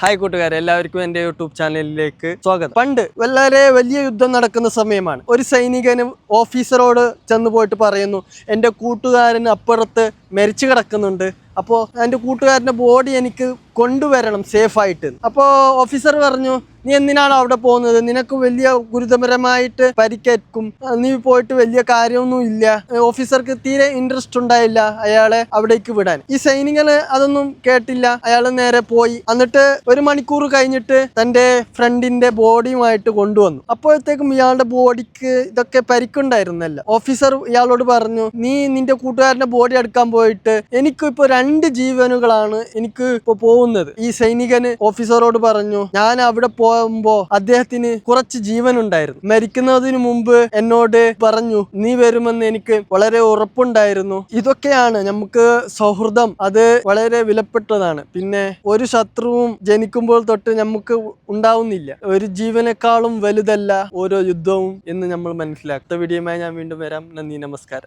Hi കൂട്ടുകാരെ എല്ലാവർക്കും എന്റെ യൂട്യൂബ് ചാനലിലേക്ക് സ്വാഗതം. പണ്ട് വളരെ വലിയ യുദ്ധം നടക്കുന്ന സമയമാണ്. ഒരു സൈനികന് ഓഫീസറോട് ചെന്ന് പോയിട്ട് പറയുന്നു എന്റെ കൂട്ടുകാരന് അപ്പുറത്ത് മരിച്ചു കിടക്കുന്നുണ്ട്. അപ്പോൾ എന്റെ കൂട്ടുകാരന്റെ ബോഡി എനിക്ക് കൊണ്ടുവരണം സേഫായിട്ട് അപ്പോൾ ഓഫീസർ പറഞ്ഞു നീ എന്തിനാണ് അവിടെ പോകുന്നത്? നിനക്ക് വലിയ ഗുരുതരമായിട്ട് പരിക്കേൽക്കും. നീ പോയിട്ട് വലിയ കാര്യമൊന്നും ഇല്ല. ഓഫീസർക്ക് തീരെ ഇൻട്രസ്റ്റ് ഉണ്ടായില്ല അയാളെ അവിടേക്ക് വിടാൻ. ഈ സൈനികന് അതൊന്നും കേട്ടില്ല. അയാൾ നേരെ പോയി. എന്നിട്ട് ഒരു മണിക്കൂർ കഴിഞ്ഞിട്ട് തന്റെ ഫ്രണ്ടിന്റെ ബോഡിയുമായിട്ട് കൊണ്ടുവന്നു. അപ്പോഴത്തേക്കും ഇയാളുടെ ബോഡിക്ക് ഇതൊക്കെ പരിക്കുണ്ടായിരുന്നല്ല. ഓഫീസർ ഇയാളോട് പറഞ്ഞു നീ നിന്റെ കൂട്ടുകാരന്റെ ബോഡി എടുക്കാൻ പോയിട്ട് എനിക്ക് ഇപ്പൊ രണ്ട് ജീവനുകളാണ് എനിക്ക് ഇപ്പൊ പോകുന്നത്. ഈ സൈനികന് ഓഫീസറോട് പറഞ്ഞു ഞാൻ അവിടെ പോകുമ്പോ അദ്ദേഹത്തിന് കുറച്ച് ജീവൻ ഉണ്ടായിരുന്നു മരിക്കുന്നതിന് മുമ്പ് എന്നോട് പറഞ്ഞു നീ വരുമെന്ന് എനിക്ക് വളരെ ഉറപ്പുണ്ടായിരുന്നു. ഇതൊക്കെയാണ് നമുക്ക് സൗഹൃദം. അത് വളരെ വിലപ്പെട്ടതാണ്. പിന്നെ ഒരു ശത്രുവും ജനിക്കുമ്പോൾ തൊട്ട് നമുക്ക് ഉണ്ടാവുന്നില്ല. ഒരു ജീവനേക്കാളും വലുതല്ല ഓരോ യുദ്ധവും എന്ന് നമ്മൾ മനസ്സിലാക്കും. വീഡിയോയുമായി ഞാൻ വീണ്ടും വരാം. നന്ദി നമസ്കാരം.